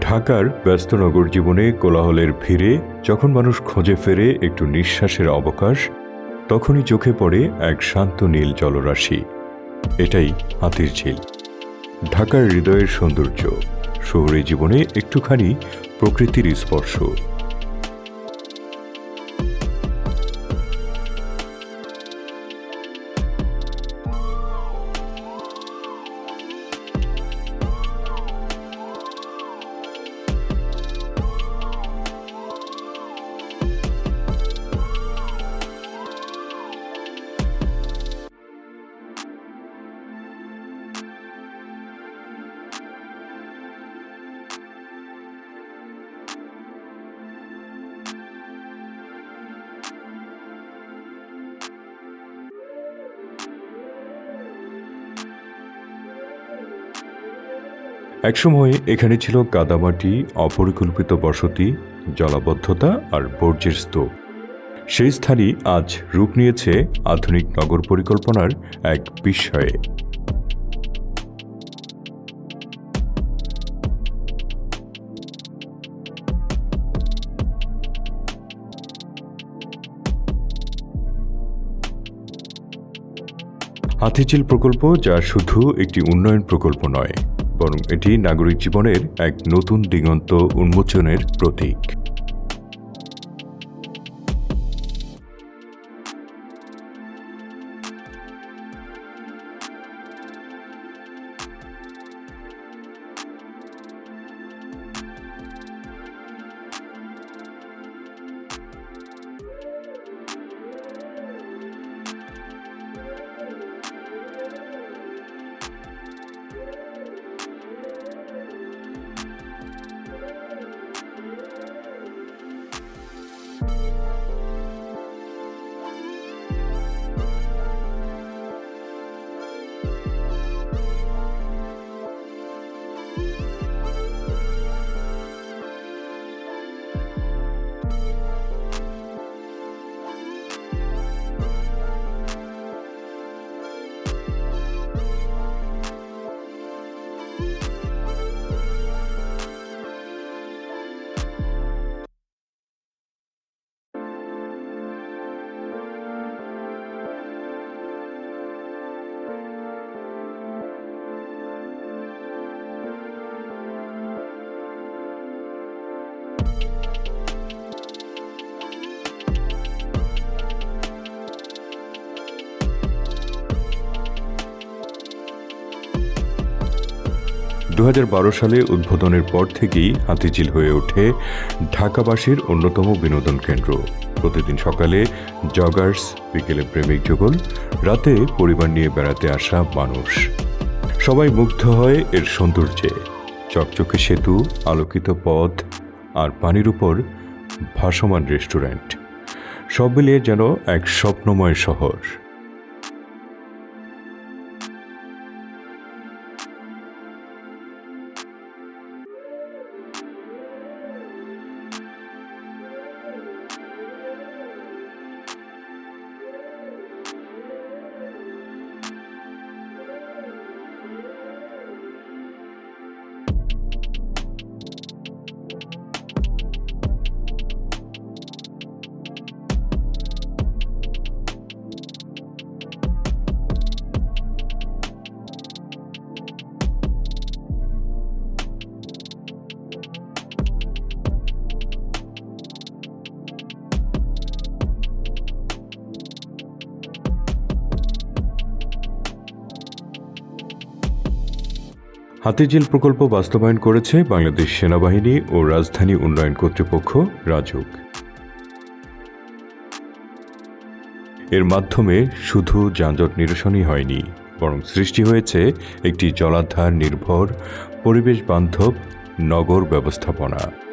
ঢাকার ব্যস্তনগর জীবনে কোলাহলের ভিড়ে, যখন মানুষ খোঁজে ফেরে একটু নিঃশ্বাসের অবকাশ, তখনই চোখে পড়ে এক শান্ত নীল জলরাশি। এটাই হাতির ঝিল। ঢাকার হৃদয়ের সৌন্দর্য, শহুরে জীবনে একটুখানি প্রকৃতির স্পর্শ। একসময় এখানে ছিল কাদামাটি, অপরিকল্পিত বসতি, জলাবদ্ধতা আর বর্জ্যের স্তূপ। সেই স্থানই আজ রূপ নিয়েছে আধুনিক নগর পরিকল্পনার এক বিস্ময়ে। হাতিঝিল প্রকল্প যা শুধু একটি উন্নয়ন প্রকল্প নয় বরং এটি নাগরিক জীবনের এক নতুন দিগন্ত উন্মোচনের প্রতীক। you দু হাজার বারো সালে উদ্বোধনের পর থেকেই হাতিঝিল হয়ে ওঠে ঢাকাবাসীর অন্যতম বিনোদন কেন্দ্র। প্রতিদিন সকালে জগার্স বিকেলে প্রেমিক যুগল, রাতে পরিবার নিয়ে বেড়াতে আসা মানুষ। সবাই মুগ্ধ হয় এর সৌন্দর্যে। চকচকে সেতু, আলোকিত পথ আর পানির উপর ভাসমান রেস্টুরেন্ট। সব মিলিয়ে যেন এক স্বপ্নময় শহর। হাতিঝিল প্রকল্প বাস্তবায়ন করেছে বাংলাদেশ সেনাবাহিনী ও রাজধানী উন্নয়ন কর্তৃপক্ষ রাজুক এর মাধ্যমে শুধু যানজট নিরসনই হয়নি, বরং সৃষ্টি হয়েছে একটি জলাধার নির্ভর পরিবেশ বান্ধব নগর ব্যবস্থাপনা।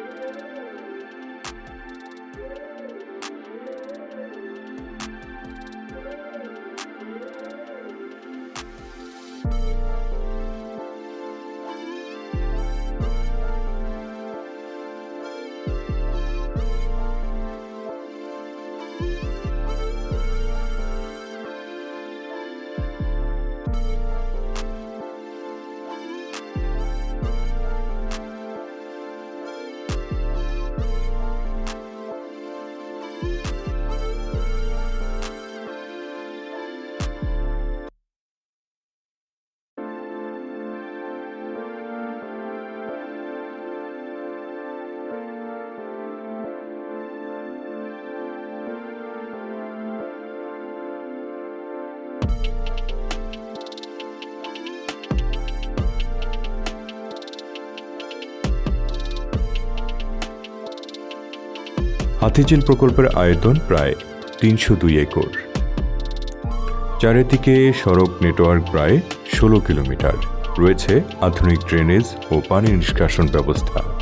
হাতিঝিল প্রকল্পের আয়তন প্রায় তিনশো দুই একর। চারিদিকে সড়ক নেটওয়ার্ক প্রায় ষোলো কিলোমিটার। রয়েছে আধুনিক ড্রেনেজ ও পানি নিষ্কাশন ব্যবস্থা।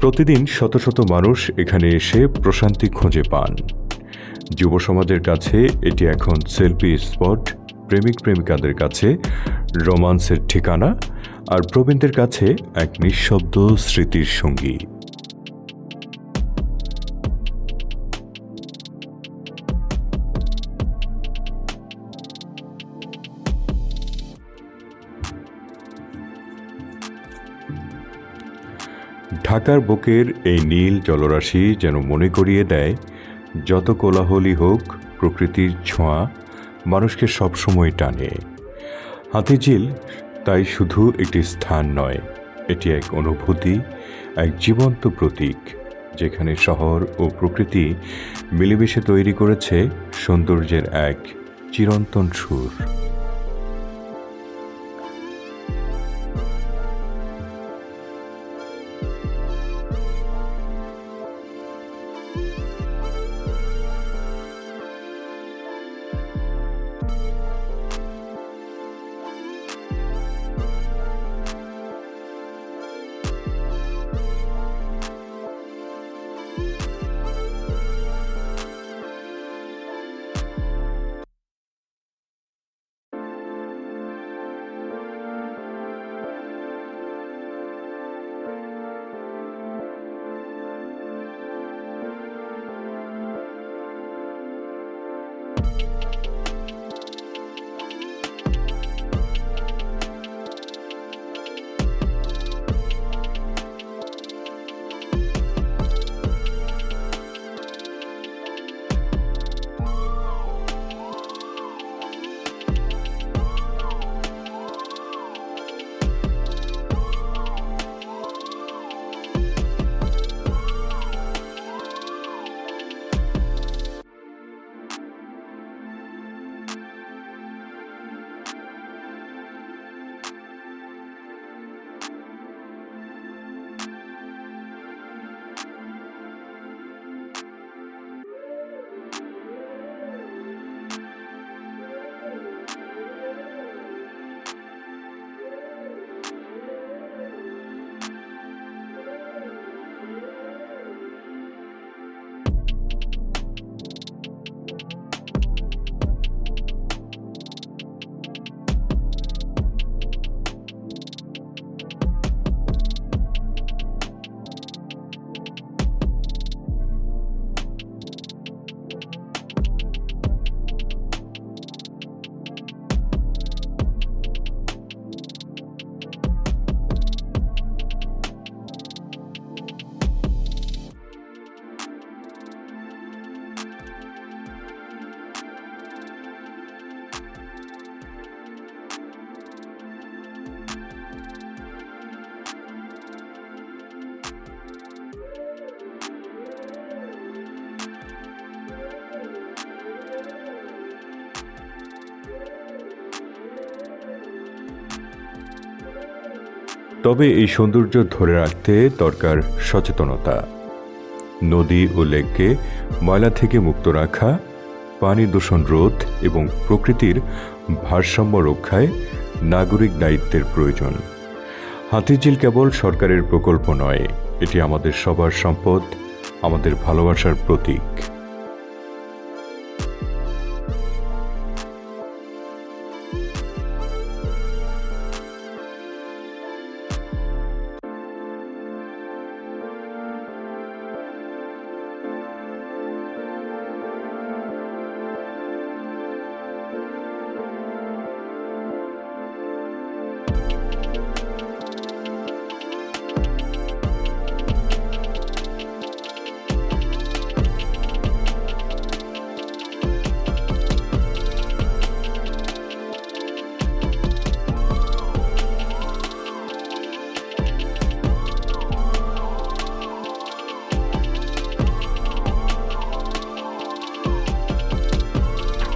প্রতিদিন শত শত মানুষ এখানে এসে প্রশান্তি খুঁজে পান। যুব সমাজের কাছে এটি এখন সেলফি স্পট, প্রেমিক প্রেমিকাদের কাছে রোমান্সের ঠিকানা আর প্রবীণদের কাছে এক নিঃশব্দ স্মৃতির সঙ্গী। ঢাকার বুকের এই নীল জলরাশি যেন মনে করিয়ে দেয়, যত কোলাহলই হোক, প্রকৃতির ছোঁয়া মানুষকে সবসময় টানে। হাতিঝিল তাই শুধু একটি স্থান নয়, এটি এক অনুভূতি, এক জীবন্ত প্রতীক, যেখানে শহর ও প্রকৃতি মিলেমিশে তৈরি করেছে সৌন্দর্যের এক চিরন্তন সুর। তবে এই সৌন্দর্য ধরে রাখতে দরকার সচেতনতা। নদী ও লেককে ময়লা থেকে মুক্ত রাখা, পানি দূষণ রোধ এবং প্রকৃতির ভারসাম্য রক্ষায় নাগরিক দায়িত্বের প্রয়োজন। হাতিঝিল কেবল সরকারের প্রকল্প নয়, এটি আমাদের সবার সম্পদ, আমাদের ভালোবাসার প্রতীক।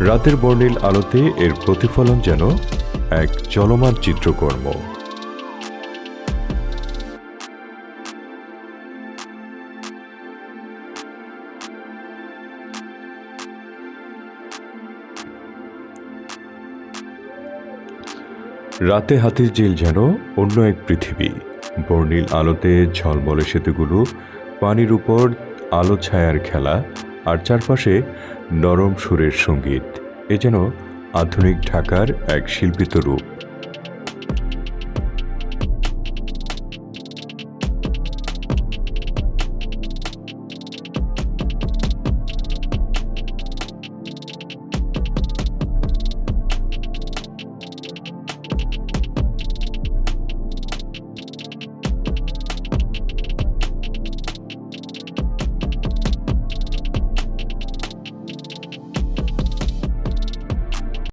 রাতের বর্ণিল আলোতে এর প্রতিফলন যেন এক চলমান চিত্রকর্ম। রাতে হাতির ঝিল যেন অন্য এক পৃথিবী। বর্ণিল আলোতে ঝলমলে সেতুগুলো, পানির উপর আলো ছায়ার খেলা আর চারপাশে নরম সুরের সংগীত। এ যেন আধুনিক ঢাকার এক শিল্পিত রূপ।